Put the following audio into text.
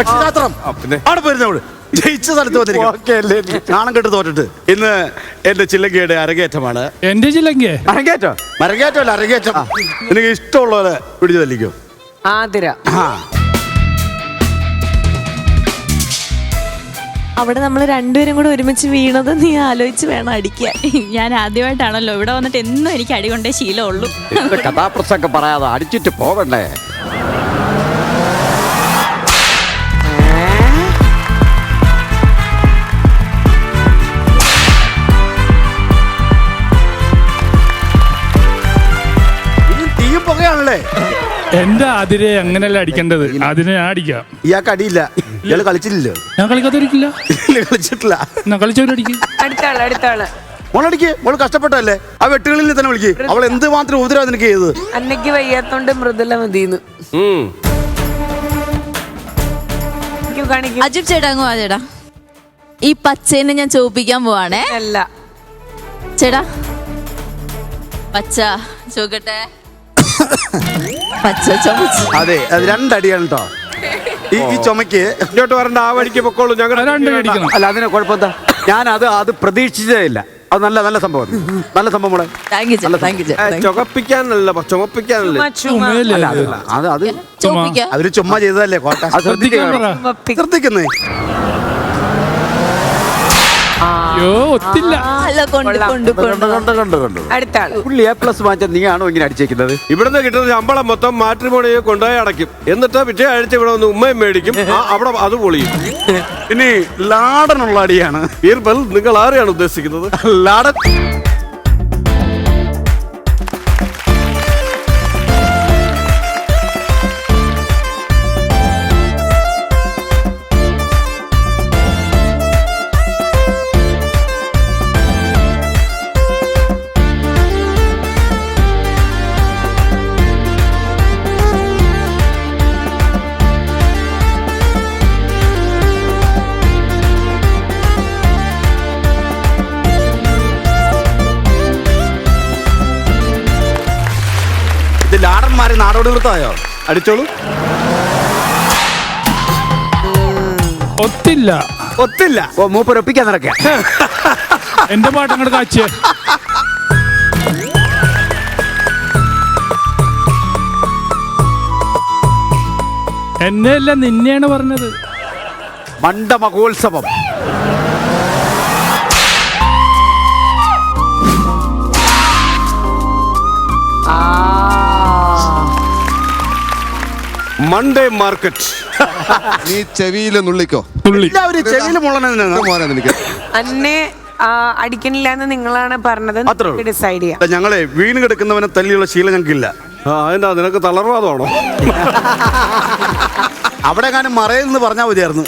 പക്ഷിശാസ്ത്രം അവിടെ പോയിരുന്നവൾ ജയിച്ച സ്ഥലത്ത് ഓക്കേ അല്ലേ? വന്നിരിക്കും നാണം കെട്ട് തോറ്റിട്ട്. ഇന്ന് എന്റെ ചില്ലങ്കയുടെ അരങ്ങേറ്റമാണ്. എന്റെ ചില്ലങ്കേ അരങ്ങേറ്റോ? മരങ്ങേറ്റമല്ല അരങ്ങേറ്റം. എനിക്ക് ഇഷ്ടമുള്ളവരെ പിടിച്ചു തല്ലിക്കോ ആതിര അവിടെ നമ്മൾ രണ്ടുപേരും കൂടെ ഒരുമിച്ച് വീണത് നീ ആലോചിച്ച് വേണം അടിക്കാൻ. ഞാൻ ആദ്യമായിട്ടാണല്ലോ ഇവിടെ വന്നിട്ട് എന്നും എനിക്ക് അടി കൊണ്ടേ ശീലമുള്ളൂ. കഥാപ്രസംഗം പറയാതെ അടിച്ചിട്ട് പോവണ്ടേ എന്റെ അതിരെ അങ്ങനെയല്ല അടിക്കേണ്ടത്? അതിനെ ഞാൻ അടിക്കാം. ഇയാൾക്ക് അടിയില്ല. ഇയാൾ കളിച്ചില്ലല്ലോ ഞാൻ കളിക്കാത്തവരിക്കില്ല. ഇല്ല, കളിച്ചിട്ടില്ല. ഞാൻ കളിച്ചവരടിക്കും. മോളടിക്ക്. മോൾ കഷ്ടപ്പെട്ടല്ലേ ആ വെട്ടുകളിൽ നിന്ന് തന്നെ വിളിക്ക്. അവൾ എന്ത് മാത്രം ഉപദ്രവം നിനക്ക് ചെയ്തത്? അന്നയ്ക്ക് വയ്യാത്തോണ്ട് മൃദുല മതിന്ന്. കാണിക്കൂ. അജിബ് ചേട്ടാ അങ്ങ് വാ ചേട്ടാ. ഈ പച്ചേനെ ഞാൻ ചോപ്പിക്കാൻ പോവാണേ. അല്ല. ചേട്ടാ. പച്ച ചോക്കട്ടെ അതെ അത് രണ്ടടിയാണ് കേട്ടോ ഈ ഈ ചുമക്ക് ഇങ്ങോട്ട് വരണ്ട ആ വഴിക്ക് പൊക്കോളൂ ഞങ്ങൾ അല്ല അതിനെ കുഴപ്പമെന്താ? ഞാൻ അത് അത് പ്രതീക്ഷിച്ചതേ ഇല്ല. അത് നല്ല നല്ല സംഭവം നല്ല സംഭവം മോളെ. താങ്ക് യു ചേട്ടാ താങ്ക് യു ചേട്ടാ thank you. ചുമപ്പിക്കാനല്ല ചുമപ്പിക്കാനല്ല. ചുമ, ചുമ. അല്ല അത്? അത് അവർ ചുമ്മാ ചെയ്തതല്ലേ കോട്ട? അത് ശ്രദ്ധിക്കണം. ശ്രദ്ധിക്കുന്നേ. അയ്യോ ഒത്തില്ല. അല്ല കൊണ്ട് കൊള്ളാം. കൊണ്ട് കണ്ടു കൊണ്ട്. കണ്ടു കണ്ടു കണ്ടു. അടുത്ത ആൾ പുള്ളി എ പ്ലസ് വാങ്ങിച്ച ഇങ്ങനെ അടിച്ചേക്കുന്നത്? ഇവിടുന്ന് കിട്ടുന്ന ശമ്പളം മൊത്തം മാട്രിമോണിയെ കൊണ്ടുപോയി അടയ്ക്കും. എന്നിട്ട് പിറ്റേ ആഴ്ച ഇവിടെ വന്ന് ഉമ്മയും മേടിക്കും. ആ, അവിടെ അത് പൊളിയും. ഇനി ലാടനുള്ള അടിയാണ്. ബീർബൽ നിങ്ങൾ ആരെയാണ് ഉദ്ദേശിക്കുന്നത്? ലാടൻ. ഇത് ലാടന്മാരെ നാടോടി നൃത്തമായോ? അടിച്ചോളൂ. ഒത്തില്ല. ഒത്തില്ല. ഓ മൂപ്പൊരൊപ്പിക്കാൻ നടക്കാം. എന്റെ പാട്ട് അങ്ങോട്ട് കാച്ചേ എന്നെയല്ല നിന്നെയാണ് പറഞ്ഞത്. മണ്ഡ മൺഡേ മാർക്കറ്റ് നീ ചെവിയിൽ നുള്ളിക്കോ. തുള്ളി എല്ലാവരും ചെവിയിൽ മോനെ നിനക്ക്. അന്നെ ആ, അടിക്കണില്ല എന്ന് നിങ്ങളാണ് പറഞ്ഞത്. അത്രേ ഉള്ളൂ. ഡിസൈഡ് ചെയ്യാം. ഞങ്ങളെ വീണ് കിടക്കുന്നവനെ തല്ലിയുള്ള ശീലം ഞങ്ങൾക്കില്ല. ആ അതിന്റെ നിനക്ക് തളർവാദമാണോ? അവിടെ കാനും മറയെന്ന് പറഞ്ഞാൽ മതിയായിരുന്നു.